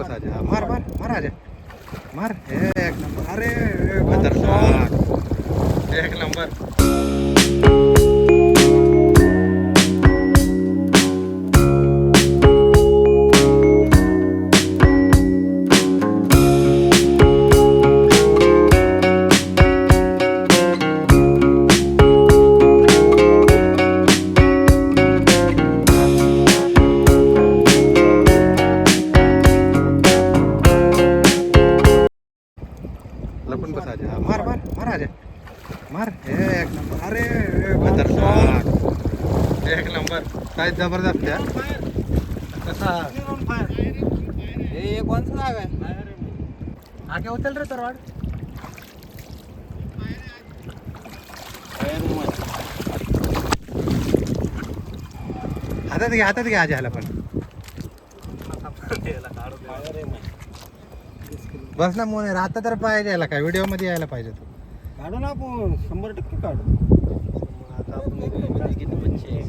बस आजा मार मार मार आजा मार एक नंबर अरे अरे खतरनाक एक नंबर. काय जबरदस्त आहे? कसा हे कोणचं नाव आहे. आगे उचल रे तरवाड. हातात घे हातात घे आजा ह्याला पण. बस ना मोने आता तर पाहिजे यायला काय? व्हिडिओमध्ये यायला पाहिजे तू. काढू ना आपण. शंभर टक्के काढू. आता आपण किती बच्चे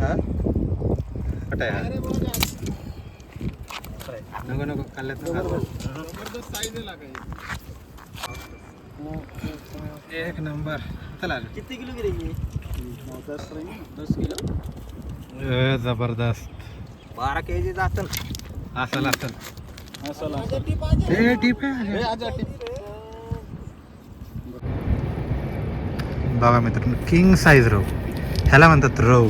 हा कुठे आहे नको नको एक नंबर. चला किती किलो गिरेगी दस किलो जबरदस्त बारा के जी असेल असल असल असेल टीप आहे टीप बघा मित्रांनो किंग साईज रव. ह्याला म्हणतात रव.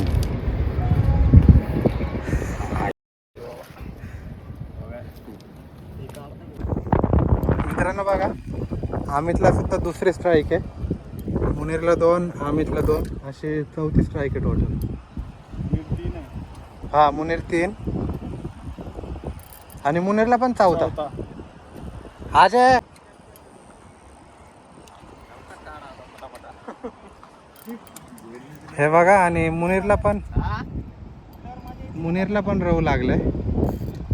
मित्रांनो बघा अमितला सुद्धा दुसरी स्ट्राईक आहे. मुनीरला दोन अमितला दोन अशी चौथी स्ट्राईक आहे टोटल हा मुनीर तीन. आणि मुनीरला पण चौथा. आज हे बघा आणि मुनीरला पण मुनीरला पण रव लागलंय.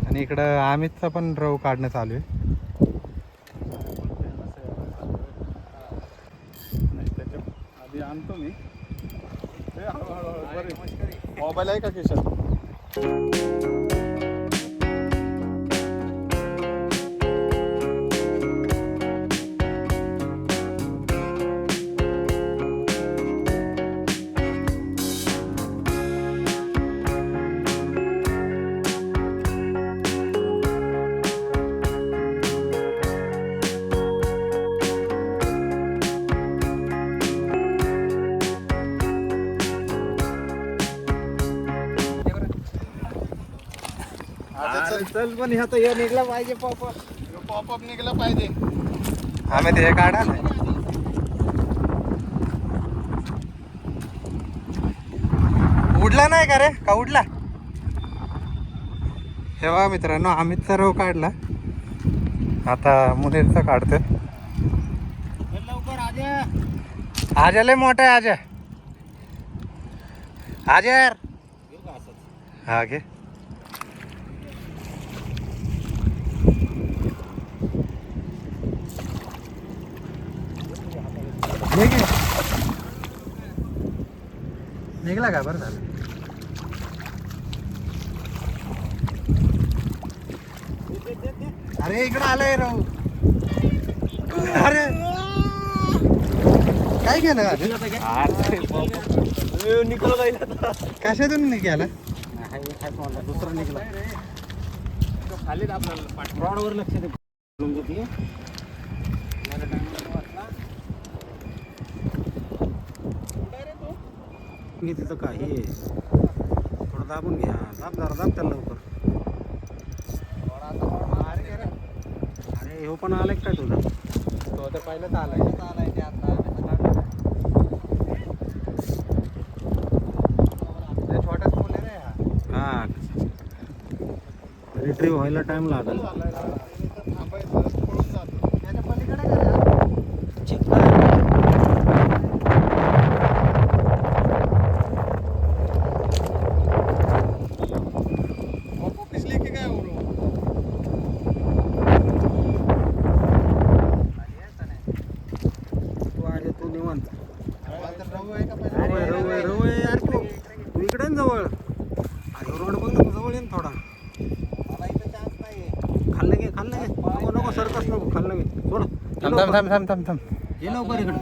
आणि इकडं अमितचा पण रव काढणं चालू आहे. आधी आणतो मी. मोबाईल आहे का खिशात? चल पण ह्या तर हे निघला पाहिजे पॉपअप पॉपअप निघला पाहिजे. अमित हे काढा ना. उडला नाही का रे? का उडला? हे बघा मित्रांनो अमितचा रव काढला. आता मुनीरचा काढतोय. लवकर आजा. आजा लय मोठा आहे आजा. आजा यार. हा घे. घे घे. निघला का बरं झालं? अरे इकडं आलंय राव. अरे. काय केलं आज? निकल कशातून निघाला? दुसरा निघला. खाली आपल्याला रॉडवर लक्ष दे. मी तिथं काही आहे. थोडं दाबून घ्या. दाब जरा दाब त्याला लवकर. अरे हो पण आलाय काय तुझा? तो तर पहिलंच आलाय. आलाय ते आता. छोटाच पूल आहे रे हा. हा रिट्रीव्ह व्हायला टाइम लागेल त्याच्या पलीकडे गेला पिछले के काय तू आले तू निवांत रघु आहे का रवय रवय रवय यार तू तू इकडे ना जवळ अरे रोड बघ ना जवळ ये ना थोडा मला इथं चान्स नाही खाल्लं घे सोड. थांब थांब लवकर इकडे.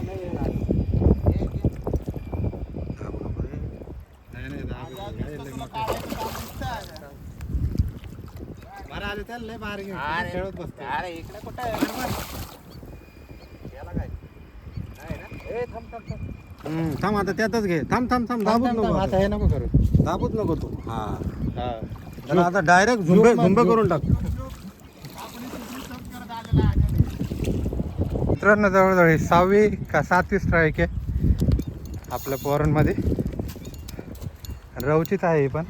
अरे. खेळत बसतो अरे इकडे कुठं याला काय? नाही ना? ए थांब थांब थांब. हम्म, थांब आता त्यातच घे. थांब थांब थांब. दाबूच थांब, नको आता. आता हे नको करू. दाबूच नको तू. हा. हा. त्याला आता डायरेक्ट झुंबे झुंबे. करून टाक. मित्रांनो जवळजवळ ही सहावी का सातवी स्ट्राईक आहे आपल्या पोरणमध्ये रवचीच आहे ही पण.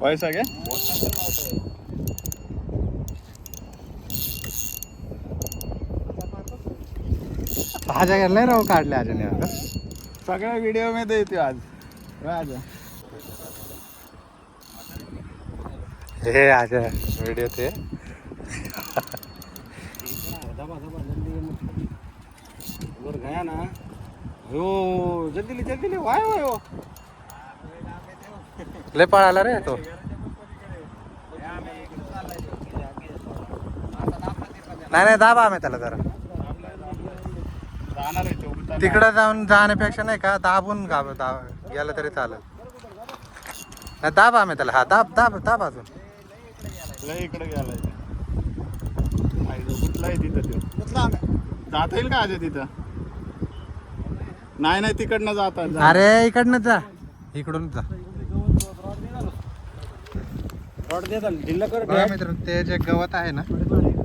पैसा घ्या भाज्या नाही राव काढल्या अजून सगळ्या व्हिडिओमध्ये येते आज. आज हे आज व्हिडिओ ते. वर गया ना हो जल्दी जल्दी वाय वाय हो लय पळाला रे तो. नाही नाही दाबा आम्ही त्याला जरा. तिकडं जाऊन जाण्यापेक्षा नाही का दाबून गाव दाब गेलं तरी चालेल. नाही दाबा आम्ही त्याला. हा दाब दाब दाब अजून. लय इकडे गेलाय आई जो कुठला आहे तिथं तो जाता येईल का आज तिथं? नाही नाही तिकडनं जातात अरे इकडनं जा. इकडून जा. रॉड दे त्याला, ढिल्ला कर. बघा मित्र ते जे गवत आहे ना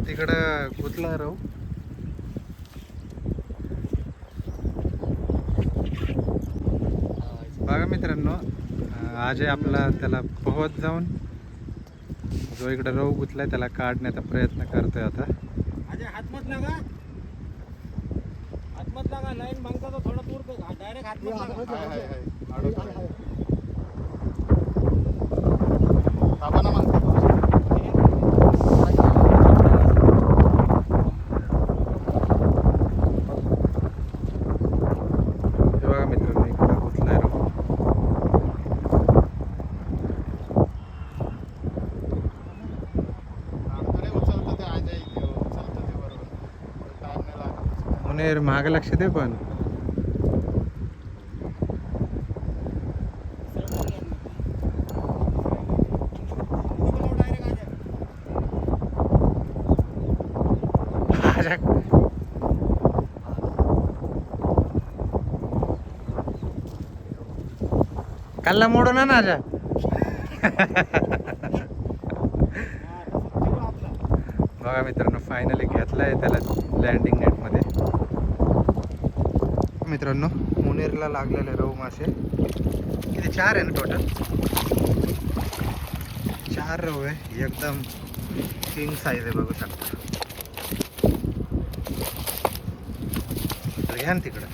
तिकडं गुतलं राहू बघा मित्रांनो आज आपला त्याला पोहत जाऊन जो इकडं रव गुतलाय त्याला काढण्याचा प्रयत्न करतोय आता. अजय हात मत लागा. हात मत लागा लाईन मागता तो थोडा दूर डायरेक्ट हात मत लागा हाय, हाय, हाय. अडवतो. थांबा ना मग. हे बघा मित्रांनो इकडं गुतलाय रव अरे उचलतं ते अजय इथे, उचलतं ते बरोबर. टाइम नाही लागत. मुनेर महाग लक्ष दे पण. कल्ला मोडू ना नाजा बघा मित्रांनो फायनली घेतलाय त्याला लँडिंग नेटमध्ये मित्रांनो मुनेरला लागलेले रहू मासे. किती चार आहे ना टोटल चार रहू आहे. एकदम किंग साईज आहे बघू शकता. घ्या ना तिकडं.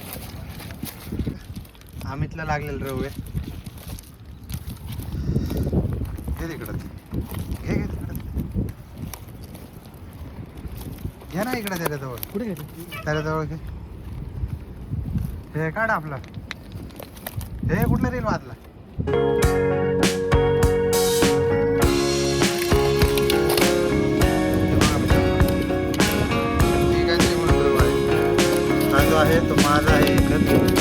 अमितला लागलेलं रहू आहे. घे तिकडं. घे घे तिकडं. घे ना इकडे त्याच्याजवळ. कुठे गेले त्याच्याजवळ घे. हे काढ आपलं. हे कुठलं रील वाचला आहे. तो आहे तो माझा आहे. एकच